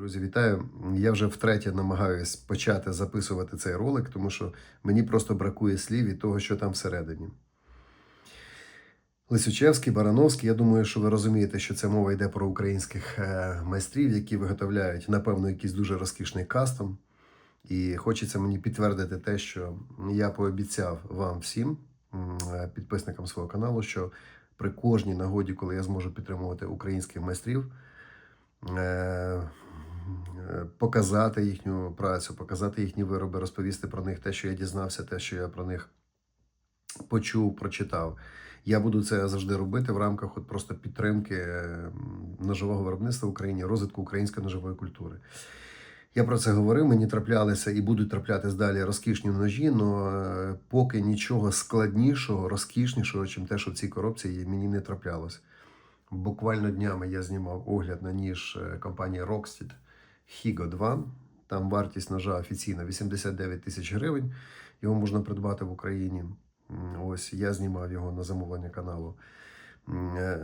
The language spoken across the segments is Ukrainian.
Друзі, вітаю! Я вже втретє намагаюсь почати записувати цей ролик, тому що мені просто бракує слів від того, що там всередині. Лисючевський, Барановський, я думаю, що ви розумієте, що це мова йде про українських е, майстрів, які виготовляють, напевно, якийсь дуже розкішний кастом. І хочеться мені підтвердити те, що я пообіцяв вам всім, е, підписникам свого каналу, що при кожній нагоді, коли я зможу підтримувати українських майстрів, е, показати їхню працю, показати їхні вироби, розповісти про них те, що я дізнався, те, що я про них почув, прочитав. Я буду це завжди робити в рамках от просто підтримки ножового виробництва в Україні, розвитку української ножової культури. Я про це говорив, мені траплялися і будуть траплятись далі розкішні ножі, але поки нічого складнішого, розкішнішого, ніж те, що в цій коробці мені не траплялось. Буквально днями я знімав огляд на ніж е, компанії Rockstead Higo 2. Там вартість ножа офіційна 89 тисяч гривень. Його можна придбати в Україні. Ось я знімав його на замовлення каналу е,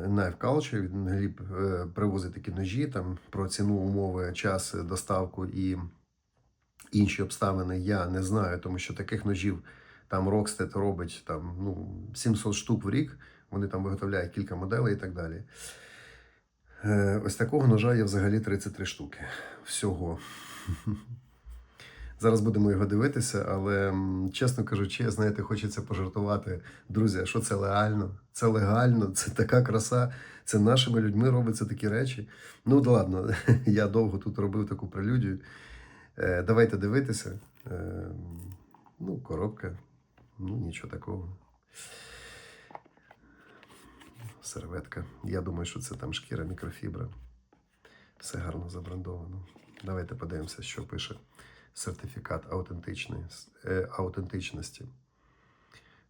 Knife Culture. Він Гліб е, привозить такі ножі там про ціну, умови, час, е, доставку і інші обставини я не знаю, тому що таких ножів там Rockstead робить там, ну, 700 штук в рік. Вони там виготовляють кілька моделей і так далі. Е, Ось такого ножа є взагалі 33 штуки. Всього. Зараз будемо його дивитися, але чесно кажучи, знаєте, хочеться пожартувати. Друзі, що це легально? Це легально, це така краса. Це нашими людьми робляться такі речі. Ну, да ладно, я довго тут робив таку прелюдію. Е, Давайте дивитися. Е, Ну, коробка. Ну, нічого такого. Серветка. Я думаю, що це там шкіра мікрофібра. Все гарно забрендовано. Давайте подивимося, що пише сертифікат е, аутентичності.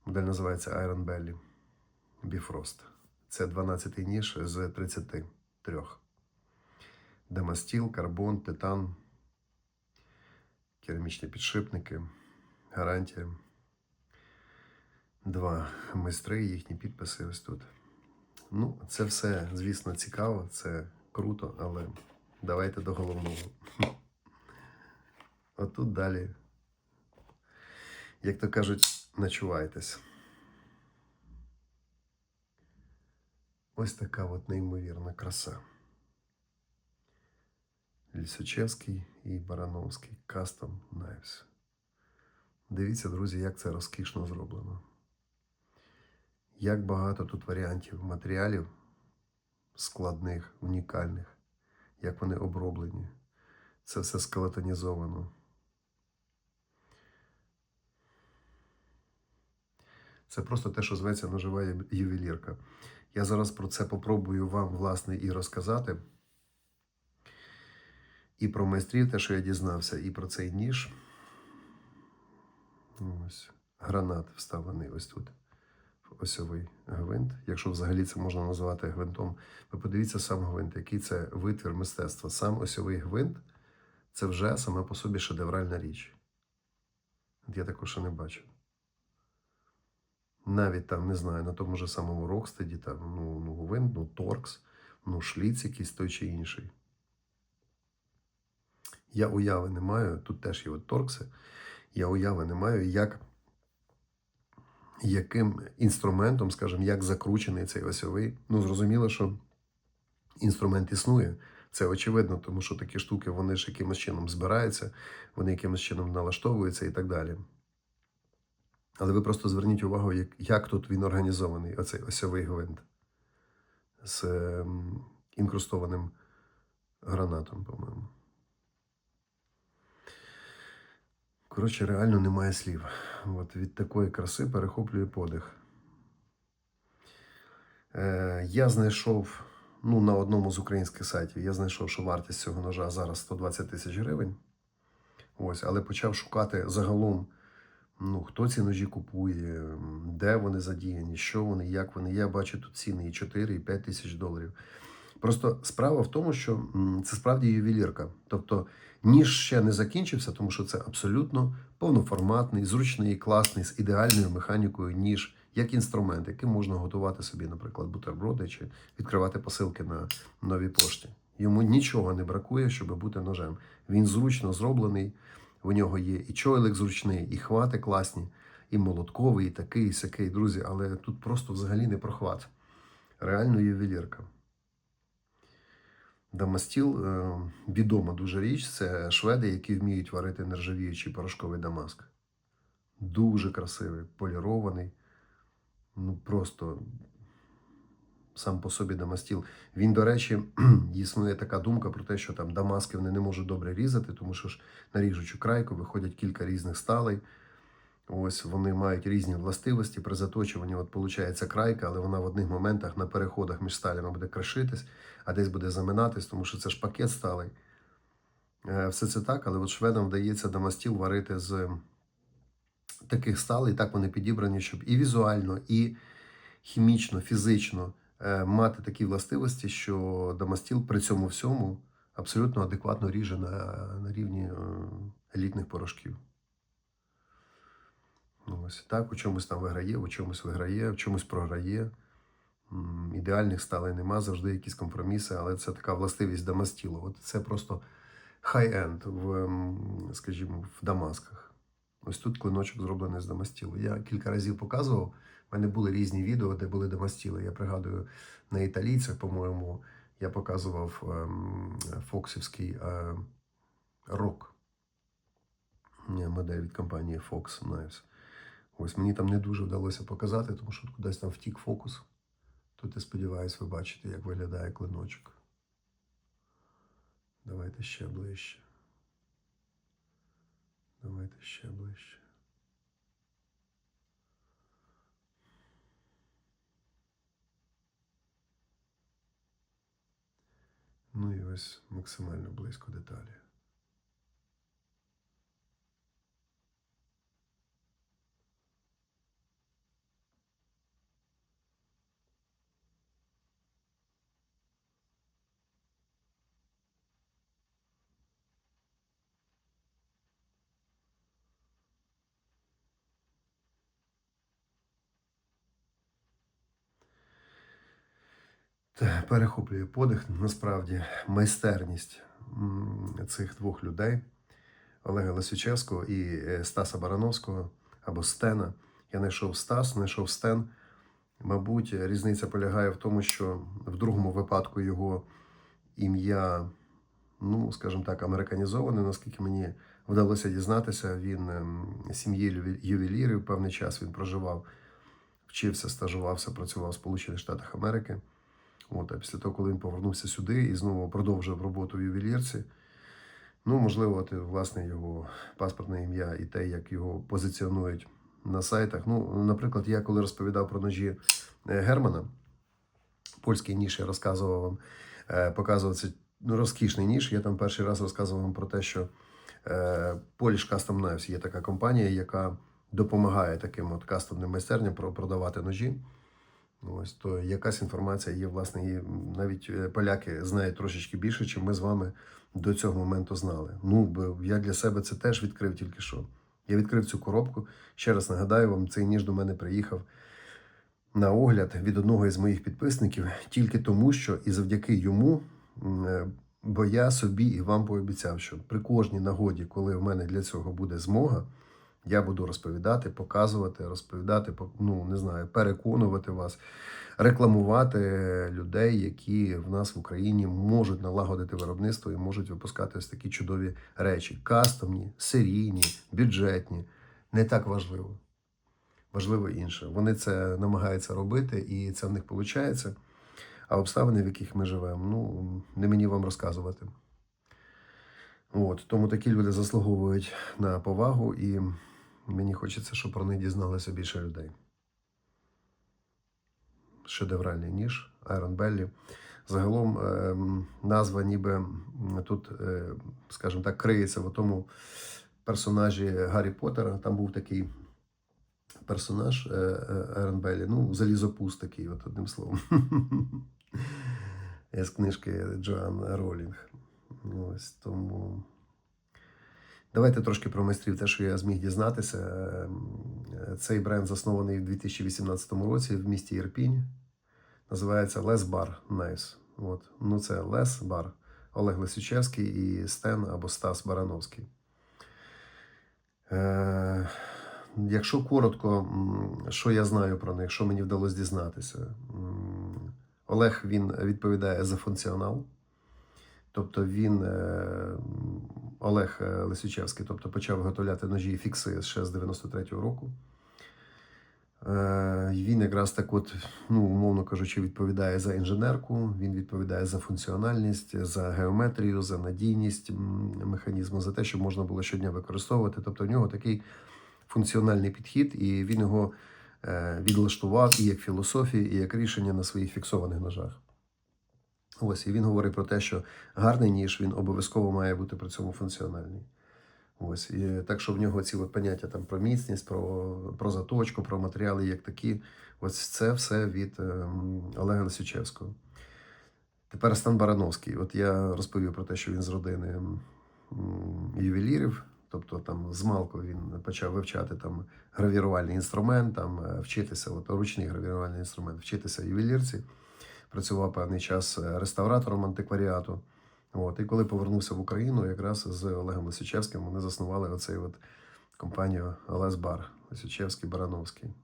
Модель називається Iron Belly Bifrost. Це 12-й ніж з 33. Демастіл, карбон, титан, керамічні підшипники, гарантія. Два майстри, їхні підписи ось тут. Ну, це все, звісно, цікаво, це круто, але давайте до головного. Отут далі, як то кажуть, начувайтесь. Ось така от неймовірна краса. Лісочевський і Барановський Custom Knives. Дивіться, друзі, як це розкішно зроблено. Як багато тут варіантів матеріалів складних, унікальних, як вони оброблені. Це все скелетонізовано. Це просто те, що зветься ножова ювелірка. Я зараз про це попробую вам, власне, і розказати. І про майстрів, те, що я дізнався, і про цей ніж. Ось. Гранат вставлений ось тут. Осьовий гвинт. Якщо взагалі це можна назвати гвинтом, ви подивіться сам гвинт, який це витвір мистецтва. Сам осьовий гвинт це вже саме по собі шедевральна річ. Я такого ще не бачив. Навіть там, не знаю, на тому ж самому Рокстеді, там, ну, ну, гвинт, ну, торкс, ну, шліц якийсь той чи інший. Я уяви не маю, тут теж є от торкси. Я уяви не маю, як, яким інструментом, скажімо, як закручений цей осьовий. Ну, зрозуміло, що інструмент існує. Це очевидно, тому що такі штуки вони ж якимось чином збираються, вони якимось чином налаштовуються і так далі. Але ви просто зверніть увагу, як, як тут він організований, оцей осьовий гвинт з ем, інкрустованим гранатом, по-моєму. Коротше, реально немає слів. От від такої краси перехоплює подих. Е, я знайшов ну, на одному з українських сайтів, я знайшов, що вартість цього ножа зараз 120 тисяч гривень. Ось, але почав шукати загалом, ну, хто ці ножі купує, де вони задіяні, що вони, як вони. Я бачу тут ціни і 4, і 5 тисяч доларів. Просто справа в тому, що це справді ювелірка. Тобто ніж ще не закінчився, тому що це абсолютно повноформатний, зручний, класний, з ідеальною механікою ніж, як інструмент, яким можна готувати собі, наприклад, бутерброди чи відкривати посилки на новій пошті. Йому нічого не бракує, щоб бути ножем. Він зручно зроблений. У нього є і чойлик зручний, і хвати класні, і молотковий, і такий, і сякий, друзі. Але тут просто взагалі не прохват. Реально ювелірка. Дамастіл е, відома дуже річ. Це шведи, які вміють варити нержавіючий порошковий дамаск. Дуже красивий, полірований. Ну просто сам по собі дамастіл. Він, до речі, існує така думка про те, що там дамаски вони не можуть добре різати, тому що ж на ріжучу крайку виходять кілька різних сталей. Ось вони мають різні властивості. При заточуванні от виходить крайка, але вона в одних моментах на переходах між сталями буде крашитись, а десь буде заминатись, тому що це ж пакет сталей. Е, Все це так, але от шведам вдається дамастіл варити з таких сталей, так вони підібрані, щоб і візуально, і хімічно, фізично е, мати такі властивості, що дамастіл при цьому всьому абсолютно адекватно ріже на, на рівні е, елітних порошків. Ось так, у чомусь там виграє, у чомусь виграє, в чомусь програє. Ідеальних сталей нема, завжди якісь компроміси, але це така властивість Дамастілу. От це просто хай-енд в, ем, скажімо, в Дамасках. Ось тут клиночок зроблений з Дамастілу. Я кілька разів показував. У мене були різні відео, де були Дамастіли. Я пригадую на італійцях, по-моєму, я показував ем, фоксівський е, рок. Модель від компанії Fox Knives. Ось мені там не дуже вдалося показати, тому що кудись там втік фокус. Тут я сподіваюся, ви бачите, як виглядає клиночок. Давайте ще ближче. Давайте ще ближче. Ну і ось максимально близько деталі. Перехоплює подих. Насправді майстерність цих двох людей Олега Лисючевського і е, Стаса Барановського або Стена. Я знайшов Стас, знайшов Стен. Мабуть, різниця полягає в тому, що в другому випадку його ім'я, ну, скажімо так, американізоване, наскільки мені вдалося дізнатися. Він ем, сім'ї юве- ювелірів певний час він проживав, вчився, стажувався, працював в Сполучених Штатах Америки. От, а після того, коли він повернувся сюди і знову продовжив роботу в ювелірці, ну, можливо, власне, його паспортне ім'я і те, як його позиціонують на сайтах. Ну, наприклад, я коли розповідав про ножі е, Германа, польський ніж, я розказував вам, е, показував це ну, розкішний ніж. Я там перший раз розказував вам про те, що е, Polish Custom Knives є така компанія, яка допомагає таким от кастомним майстерням продавати ножі. Ось то якась інформація є, власне, і навіть е, поляки знають трошечки більше, ніж ми з вами до цього моменту знали. Ну, бо я для себе це теж відкрив тільки що. Я відкрив цю коробку. Ще раз нагадаю вам, цей ніж до мене приїхав на огляд від одного із моїх підписників тільки тому, що і завдяки йому, е, бо я собі і вам пообіцяв, що при кожній нагоді, коли в мене для цього буде змога, я буду розповідати, показувати, розповідати, ну не знаю, переконувати вас, рекламувати людей, які в нас в Україні можуть налагодити виробництво і можуть випускати ось такі чудові речі: кастомні, серійні, бюджетні. Не так важливо. Важливо інше. Вони це намагаються робити, і це в них виходить. А обставини, в яких ми живемо, ну не мені вам розказувати. От, тому такі люди заслуговують на повагу, і мені хочеться, щоб про них дізналося більше людей. Шедевральний ніж Iron Belly. Загалом ем, назва ніби тут, е, скажімо так, криється в тому персонажі Гаррі Поттера. Там був такий персонаж е, е, Iron Belly, ну, залізопуст такий, от одним словом. З книжки Джоан Ролінг. Ось тому. Давайте трошки про майстрів. Те, що я зміг дізнатися. Ем, Цей бренд заснований в 2018 році в місті Ірпінь. Називається Les Bar Knives. От. Ну, це Les Bar. Олег Лисючевський і Стен або Стас Барановський. Е, якщо коротко, що я знаю про них, що мені вдалося дізнатися. Олег він відповідає за функціонал. Тобто він, е, Олег е, Лисючевський, тобто почав виготовляти ножі і фікси ще з 93-го року. Е, Він якраз так, от, ну, умовно кажучи, відповідає за інженерку, він відповідає за функціональність, за геометрію, за надійність механізму, за те, щоб можна було щодня використовувати. Тобто в нього такий функціональний підхід, і він його е, відлаштував і як філософію, і як рішення на своїх фіксованих ножах. Ось, і він говорить про те, що гарний ніж він обов'язково має бути при цьому функціональний. Ось, і так що в нього ці от поняття там про міцність, про, про заточку, про матеріали як такі. Ось це все від ем, Олега Лисючевського. Тепер Стан Барановський. От я розповів про те, що він з родини ювелірів. Тобто там з малку він почав вивчати там гравірувальний інструмент, там е, вчитися, от ручний гравірувальний інструмент, вчитися ювелірці. Працював певний час е, реставратором антикваріату. От, і коли повернувся в Україну, якраз з Олегом Лисичевським вони заснували оцей от компанію Олесбар Лисичевський Барановський.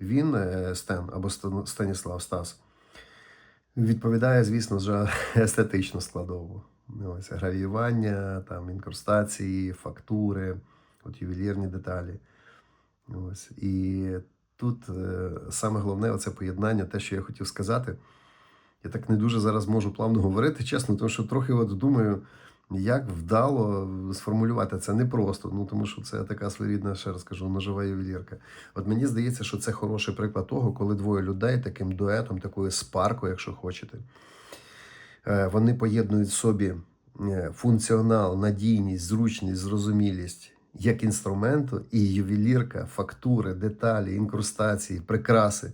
Він, е, Стен або Станіслав Стас, відповідає, звісно, за естетичну складову. Ось гравіювання, там, інкрустації, фактури, от ювелірні деталі. Ось. І тут е, саме головне оце поєднання, те, що я хотів сказати. Я так не дуже зараз можу плавно говорити, чесно, тому що трохи от думаю, як вдало сформулювати це непросто, ну тому що це така своєрідна, ще раз кажу, ножова ювелірка. От мені здається, що це хороший приклад того, коли двоє людей таким дуетом, такою спаркою, якщо хочете, е, вони поєднують в собі е, функціонал, надійність, зручність, зрозумілість як інструменту, і ювелірка, фактури, деталі, інкрустації, прикраси,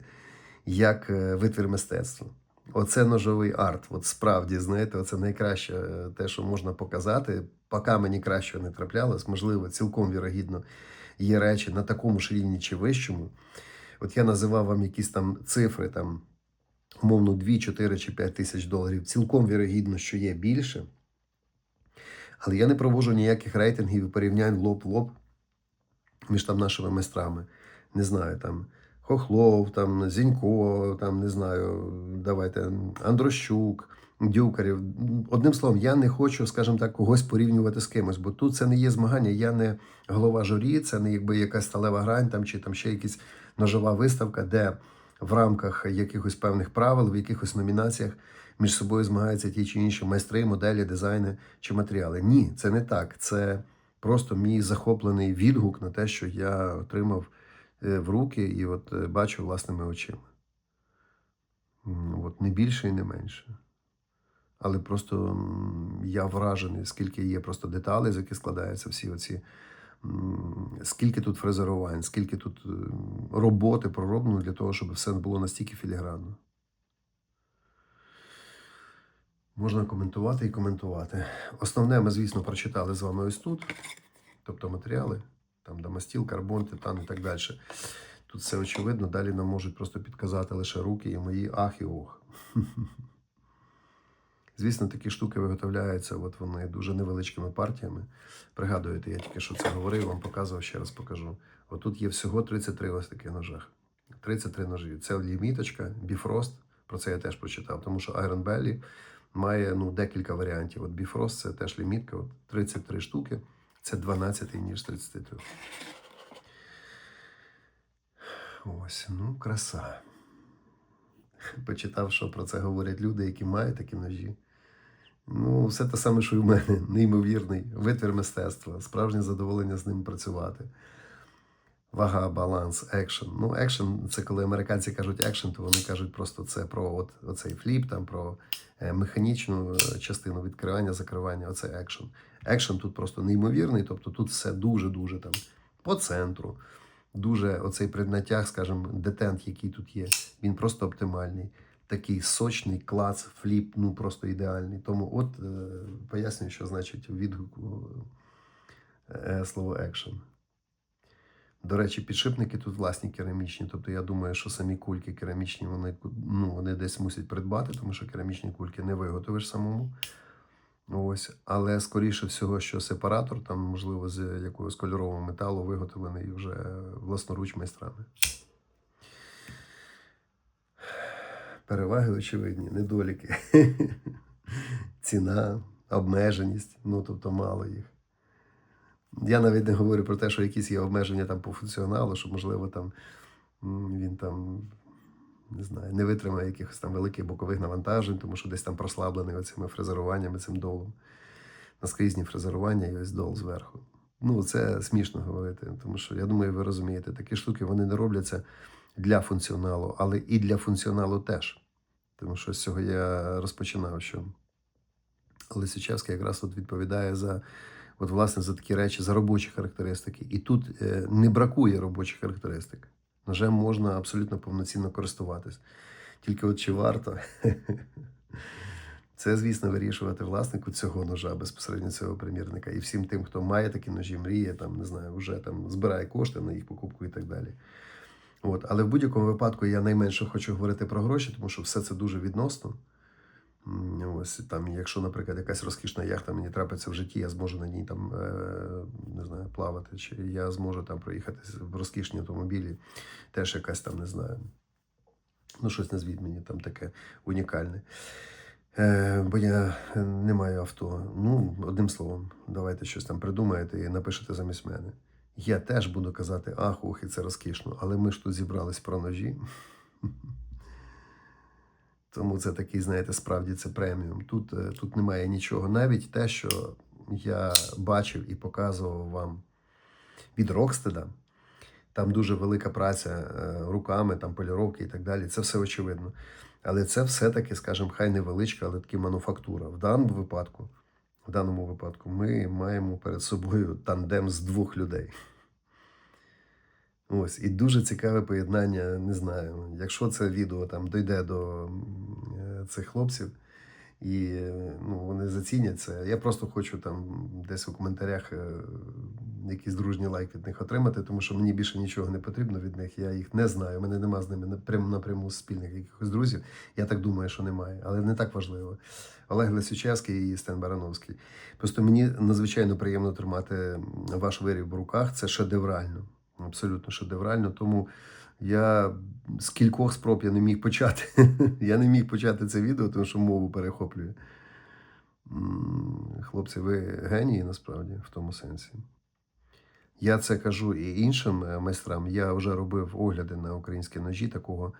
як е, витвір мистецтва. Оце ножовий арт. От справді, знаєте, оце найкраще е, те, що можна показати. Поки мені краще не траплялось, можливо, цілком вірогідно є речі на такому ж рівні чи вищому. От я називав вам якісь там цифри, там, умовно, 2, 4 чи 5 тисяч доларів. Цілком вірогідно, що є більше. Але я не проводжу ніяких рейтингів і порівнянь лоб в лоб між там нашими майстрами. Не знаю, там Хохлов, там Зінько, там не знаю, давайте Андрощук, Дюкарів. Одним словом, я не хочу, скажімо так, когось порівнювати з кимось, бо тут це не є змагання. Я не голова журі, це не якби якась сталева грань там чи там ще якась ножова виставка, де в рамках якихось певних правил, в якихось номінаціях між собою змагаються ті чи інші майстри, моделі, дизайни чи матеріали. Ні, це не так. Це просто мій захоплений відгук на те, що я отримав е, в руки і от е, бачу власними очима. От не більше і не менше. Але просто я вражений, скільки є просто деталей, з яких складаються всі оці. Скільки тут фрезерувань, скільки тут роботи пророблено для того, щоб все було настільки філігранно. Можна коментувати і коментувати. Основне ми, звісно, прочитали з вами ось тут, тобто матеріали, там дамастіл, карбон, титан і так далі. Тут все очевидно, далі нам можуть просто підказати лише руки і мої ах і ох. Звісно, такі штуки виготовляються, от вони дуже невеличкими партіями. Пригадуєте, я тільки що це говорив, вам показував, ще раз покажу. Отут є всього 33 ось таких ножах. 33 ножі. Це ліміточка, Bifrost, про це я теж прочитав, тому що Iron Belly має ну, декілька варіантів. От Bifrost це теж лімітка, от 33 штуки, це 12 ніж 33. Ось, ну, краса. Почитав, що про це говорять люди, які мають такі ножі. Ну, все те саме, що й у мене. Неймовірний витвір мистецтва, справжнє задоволення з ним працювати. Вага, баланс, екшен. Ну, екшен це коли американці кажуть екшен, то вони кажуть просто це про от, оцей фліп, там про е, механічну е, частину відкривання, закривання. Оце екшен. Екшен тут просто неймовірний, тобто тут все дуже-дуже там по центру. Дуже оцей преднатяг, скажімо, детент, який тут є, він просто оптимальний. Такий сочний клац, фліп, ну просто ідеальний. Тому от е, пояснюю, що значить відгуку слово екшен. До речі, підшипники тут власні керамічні. Тобто я думаю, що самі кульки керамічні вони, ну, вони десь мусять придбати, тому що керамічні кульки не виготовиш самому. Ось, але скоріше всього, що сепаратор, там, можливо, з якогось кольорового металу виготовлений вже власноруч майстрами. Переваги очевидні, недоліки. Ціна, обмеженість, ну тобто мало їх. Я навіть не говорю про те, що якісь є обмеження там по функціоналу, що, можливо, там він там не знаю, не витримає якихось там великих бокових навантажень, тому що десь там прослаблений оцими фрезеруваннями, цим долом. Наскрізні фрезерування і ось дол зверху. Ну, це смішно говорити, тому що я думаю, ви розумієте, такі штуки вони не робляться для функціоналу, але і для функціоналу теж. Тому що з цього я розпочинав, що Лисичевський якраз от відповідає за, от, власне, за такі речі, за робочі характеристики. І тут е, не бракує робочих характеристик. Ножем можна абсолютно повноцінно користуватись. Тільки от чи варто? Це, звісно, вирішувати власнику цього ножа, безпосередньо цього примірника, і всім тим, хто має такі ножі, мріє, там, не знаю, вже там збирає кошти на їх покупку і так далі. От. Але в будь-якому випадку я найменше хочу говорити про гроші, тому що все це дуже відносно. Ось там, якщо, наприклад, якась розкішна яхта мені трапиться в житті, я зможу на ній там е, не знаю, плавати, чи я зможу там проїхати в розкішні автомобілі, теж якась там не знаю. Ну, щось назвіть мені там таке унікальне. Е, бо я не маю авто. Ну, одним словом, давайте щось там придумаєте і напишете замість мене. Я теж буду казати, ах, ох, і це розкішно, але ми ж тут зібрались про ножі. Тому це такий, знаєте, справді це преміум. Тут, е, тут немає нічого. Навіть те, що я бачив і показував вам від Рокстеда, там дуже велика праця е, руками, там поліровки і так далі. Це все очевидно. Але це все-таки, скажімо, хай невеличка, але таки мануфактура. В даному випадку, в даному випадку, ми маємо перед собою тандем з двох людей. Ось, і дуже цікаве поєднання, не знаю, якщо це відео там дойде до е, цих хлопців, і е, ну, вони зацінять це. Я просто хочу там десь у коментарях е, якийсь дружній лайк від них отримати, тому що мені більше нічого не потрібно від них. Я їх не знаю. У мене нема з ними напряму спільних якихось друзів. Я так думаю, що немає, але не так важливо. Олег Лисючевський і Стен Барановський. Просто мені надзвичайно приємно тримати ваш виріб в руках. Це шедеврально, абсолютно шедеврально. Тому я з кількох спроб я не міг почати. я не міг почати це відео, тому що мову перехоплює. Хлопці, ви генії насправді в тому сенсі. Я це кажу і іншим е, майстрам. Я вже робив огляди на українські ножі такого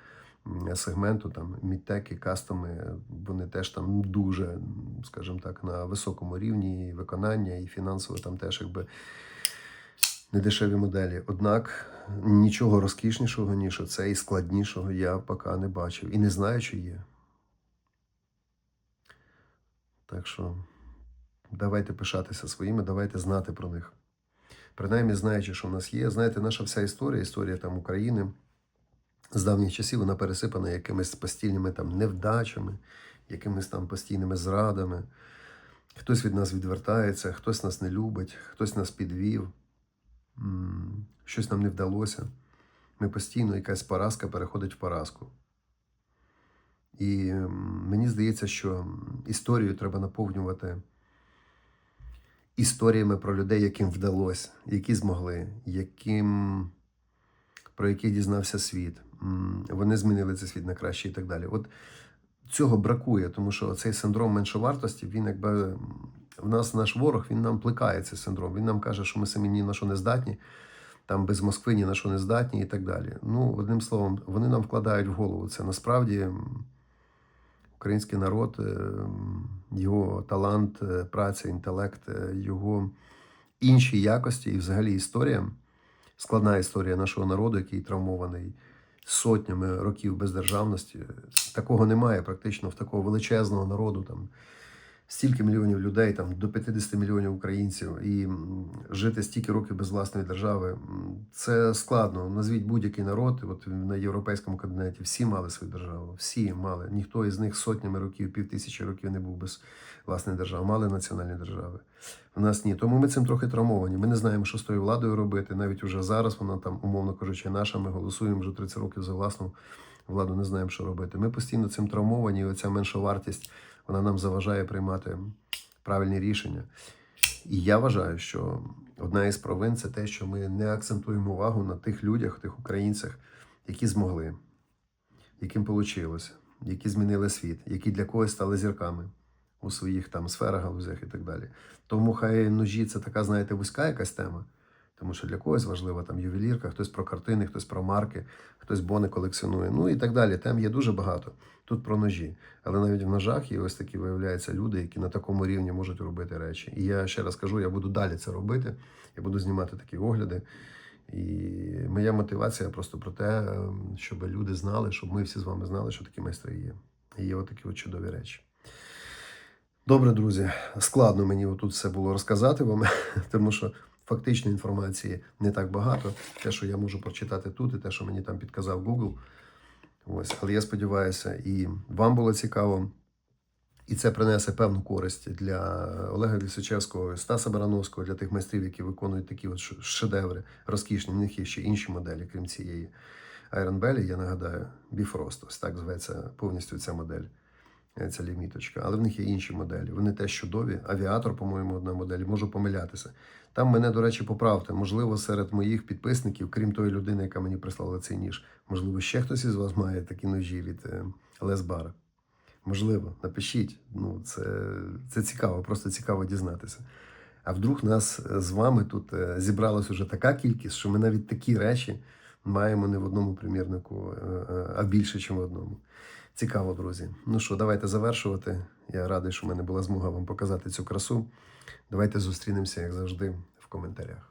сегменту, там мідтеки, кастоми. Вони теж там дуже, скажімо так, на високому рівні і виконання, і фінансово там теж якби недешеві моделі. Однак нічого розкішнішого, ніж оце і складнішого я поки не бачив. І не знаю, чи є. Так що давайте пишатися своїми, давайте знати про них. Принаймні, знаючи, що в нас є. Знаєте, наша вся історія, історія там України з давніх часів, вона пересипана якимись постійними там невдачами, якимись там постійними зрадами. Хтось від нас відвертається, хтось нас не любить, хтось нас підвів, щось нам не вдалося. Ми постійно якась поразка переходить в поразку. І мені здається, що історію треба наповнювати історіями про людей, яким вдалося, які змогли, яким, про яких дізнався світ. Вони змінили цей світ на краще і так далі. От цього бракує, тому що цей синдром меншовартості, він якби в нас наш ворог, він нам плекає цей синдром. Він нам каже, що ми самі ні на що не здатні, там без Москви ні на що не здатні і так далі. Ну, одним словом, вони нам вкладають в голову це. Насправді український народ, е, його талант, е, праця, інтелект, е, його інші якості і взагалі історія, складна історія нашого народу, який травмований сотнями років бездержавності. Такого немає практично в такого величезного народу. Там стільки мільйонів людей, там до 50 мільйонів українців, і жити стільки років без власної держави. Це складно. Назвіть будь-який народ. От на європейському континенті всі мали свою державу. Всі мали. Ніхто із них сотнями років, півтисячі років не був без власної держави. Мали національні держави. У нас ні. Тому ми цим трохи травмовані. Ми не знаємо, що з тою владою робити. Навіть уже зараз вона там, умовно кажучи, наша. Ми голосуємо вже 30 років за власну владу, не знаємо, що робити. Ми постійно цим травмовані, і оця менша вартість вона нам заважає приймати правильні рішення. І я вважаю, що одна із провин це те, що ми не акцентуємо увагу на тих людях, тих українцях, які змогли, яким вийшло, які змінили світ, які для когось стали зірками у своїх там сферах, галузях і так далі. Тому хай ножі це така, знаєте, вузька якась тема. Тому що для когось важлива там ювелірка, хтось про картини, хтось про марки, хтось бони колекціонує. Ну і так далі. Тем є дуже багато. Тут про ножі. Але навіть в ножах є ось такі, виявляються, люди, які на такому рівні можуть робити речі. І я ще раз кажу, я буду далі це робити. Я буду знімати такі огляди. І моя мотивація просто про те, щоб люди знали, щоб ми всі з вами знали, що такі майстри є. І є отакі от чудові речі. Добре, друзі, складно мені отут все було розказати вам, тому що фактичної інформації не так багато. Те, що я можу прочитати тут, і те, що мені там підказав Google. Ось, але я сподіваюся, і вам було цікаво. І це принесе певну користь для Олега Лісичевського, Стаса Барановського, для тих майстрів, які виконують такі от шедеври розкішні. У них є ще інші моделі, крім цієї Iron Belly, я нагадаю, Bifrost, ось так зветься повністю ця модель, ця ліміточка. Але в них є інші моделі. Вони теж чудові. Авіатор, по-моєму, одна модель, можу помилятися. Там мене, до речі, поправте. Можливо, серед моїх підписників, крім тої людини, яка мені прислала цей ніж, можливо, ще хтось із вас має такі ножі від Лесбара. Можливо, напишіть. Ну, це, це цікаво, просто цікаво дізнатися. А вдруг нас е, з вами тут е, зібралась уже така кількість, що ми навіть такі речі маємо не в одному примірнику, е, а більше, ніж в одному. Цікаво, друзі. Ну що, давайте завершувати. Я радий, що в мене була змога вам показати цю красу. Давайте зустрінемося, як завжди, в коментарях.